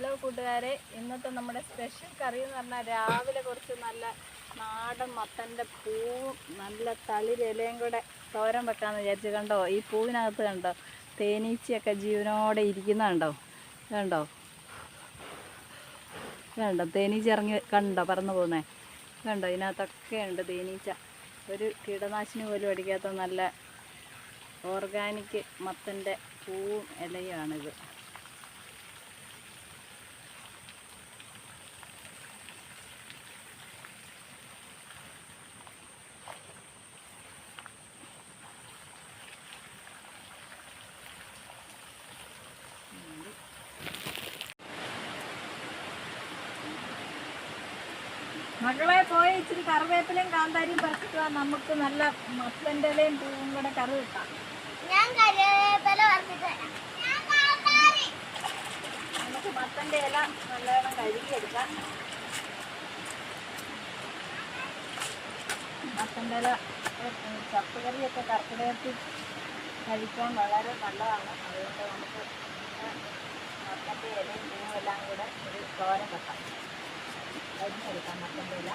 Hello കൂട്ടുകാരെ ഇന്നത്തെ നമ്മുടെ സ്പെഷ്യൽ കറി എന്ന് പറഞ്ഞാൽ രാവിലെ കുറച്ച് നല്ല നാടൻ മത്തന്റെ പൂവും നല്ല തളിരിലയും കൂടെ തോരൻ വെക്കാമെന്ന് വിചാരിച്ചു കണ്ടോ? ഈ പൂവിനകത്ത് കണ്ടോ? തേനീച്ചയൊക്കെ ജീവനോടെ ഇരിക്കുന്ന കണ്ടോ? കണ്ടോ? കണ്ടോ? തേനീച്ച ഇറങ്ങി കണ്ടോ? പറന്നു പോകുന്നേ. കണ്ടോ? ഇതിനകത്തൊക്കെ ഉണ്ട് തേനീച്ച. ഒരു കീടനാശിനി പോലും അടിക്കാത്ത നല്ല ഓർഗാനിക് മത്തന്റെ പൂവും ഇലയുമാണിത്. മക്കളെ പോയി ഇച്ചിരി കറിവേപ്പിലയും കാന്താരിയും പറിച്ചിട്ട് നമുക്ക് നല്ല മത്തന്റെ ഇലയും പൂവും കൂടെ കറി കിട്ടാം ഞാൻ കറിവേപ്പില. നമുക്ക് മത്തന്റെ ഇല നല്ലവണ്ണം കഴുകിയെടുക്കാം. മത്തന്റെ ഇല ചപ്പുകറിയൊക്കെ ചപ്പ് കറിയൊക്കെ കർക്കിടകത്തിൽ കഴിക്കാൻ വളരെ നല്ലതാണ്. അതുകൊണ്ട് നമുക്ക് മത്തന്റെ ഇലയും പൂവും എല്ലാം കൂടെ ഒരു തോരൻ വെക്കാം. അരിഞ്ഞെടുക്കാം മത്തന്റെ ഇല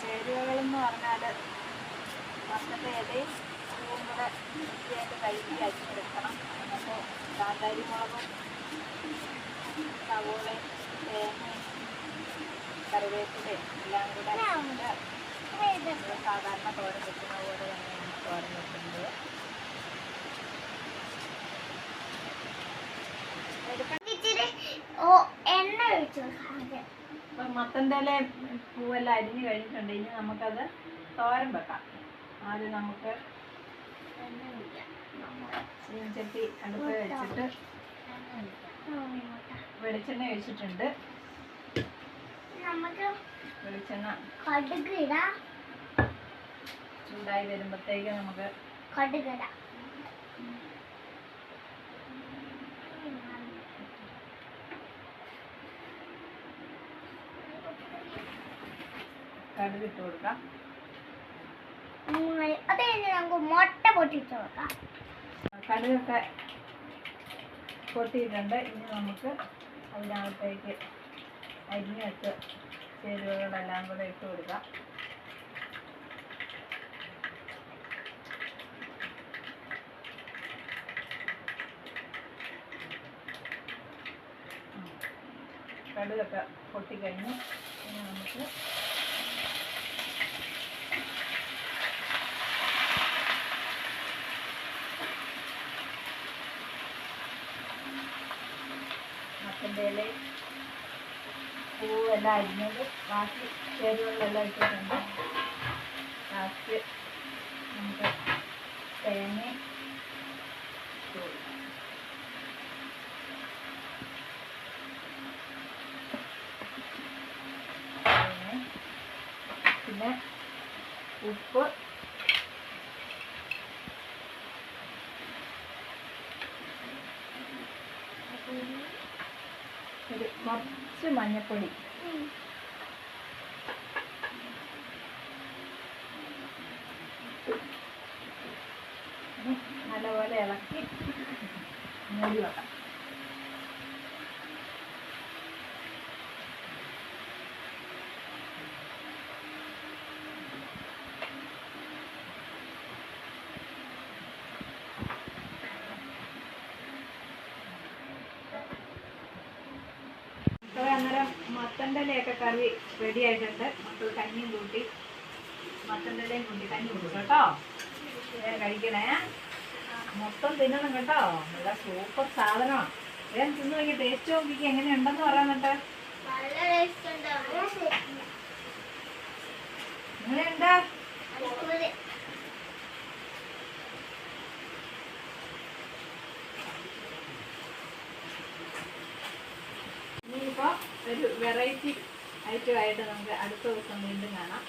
ചേരുവകളെന്ന് പറഞ്ഞാൽ മത്തന്റെ ഇലയും പൂവും കൂടെ വൃത്തിയായിട്ട് കഴുകി അരിഞ്ഞെടുക്കണം. അപ്പോൾ കാന്താരി മുളകും സവോളയും തേങ്ങയും കറിവേപ്പിലയും എല്ലാം കൂടെ ഇട്ട് നമ്മൾ സാധാരണ തോരൻ വെക്കുന്ന പോലെ തന്നെയാണ് തോരൻ വെക്കുന്നത് ഇച്ചിരി ഓ എണ്ണ ഒഴിച്ചു കൊടുക്കാം ആദ്യം. അപ്പം മത്തന്റെ ഇലയും പൂവെല്ലാം അരിഞ്ഞു കഴിഞ്ഞിട്ടുണ്ട് ഇനി നമുക്കത് തോരൻ വെക്കാം ആദ്യം നമുക്ക്. ചീനച്ചട്ടി അടുപ്പ് വെച്ചിട്ട് വെളിച്ചെണ്ണ ഒഴിച്ചിട്ടുണ്ട്. വെളിച്ചെണ്ണ കടുക് ഇടാം ചൂടായി വരുമ്പോഴത്തേക്ക് നമുക്ക് കടുക് ഇടാം കടുക് ഇട്ട് കൊടുക്കാം അത് കഴിഞ്ഞ് നമുക്ക് മുട്ട പൊട്ടിച്ച് കൊടുക്കാം. കടുകൊക്കെ പൊട്ടിയിട്ടുണ്ട് ഇനി നമുക്ക് അതിനകത്തേക്ക് അരിഞ്ഞ് വെച്ച് ചേരുവകളെല്ലാം കൂടെ ഇട്ട് കൊടുക്കാം. കടുകൊക്കെ പൊട്ടിക്കഴിഞ്ഞു. ഇനി നമുക്ക് ഇലയും പൂവെല്ലാം അരിഞ്ഞത് ബാക്കി ചേരുവകളെല്ലാം ഇട്ടിട്ടുണ്ട് ലാസ്റ്റ് നമുക്ക്. തേങ്ങ, പിന്നെ ഉപ്പ് ഒരു കുറച്ച് മഞ്ഞപ്പൊടി. നല്ലപോലെ ഇളക്കി മൂടി വെക്കാം. മക്കളെ അന്നേരം മത്തന്റെ ഇലയൊക്കെ കറി റെഡി ആയിട്ടുണ്ട്. മക്കൾ കഞ്ഞിയും കൂട്ടി. മത്തന്റെ ഇലയും കൂട്ടി കഞ്ഞി കൊടുക്കും കേട്ടോ. വേഗം കഴിക്കണേ. മൊത്തം തിന്നണം കേട്ടോ. നല്ല സൂപ്പർ സാധനമാണ്. വേഗം തിന്നു നോക്കി. ടേസ്റ്റ് നോക്കി എങ്ങനെയുണ്ടെന്ന് ഉണ്ടാവും എങ്ങനെയുണ്ട് വെറൈറ്റി ഐറ്റമായിട്ട് നമുക്ക് അടുത്ത ദിവസം വീണ്ടും കാണാം.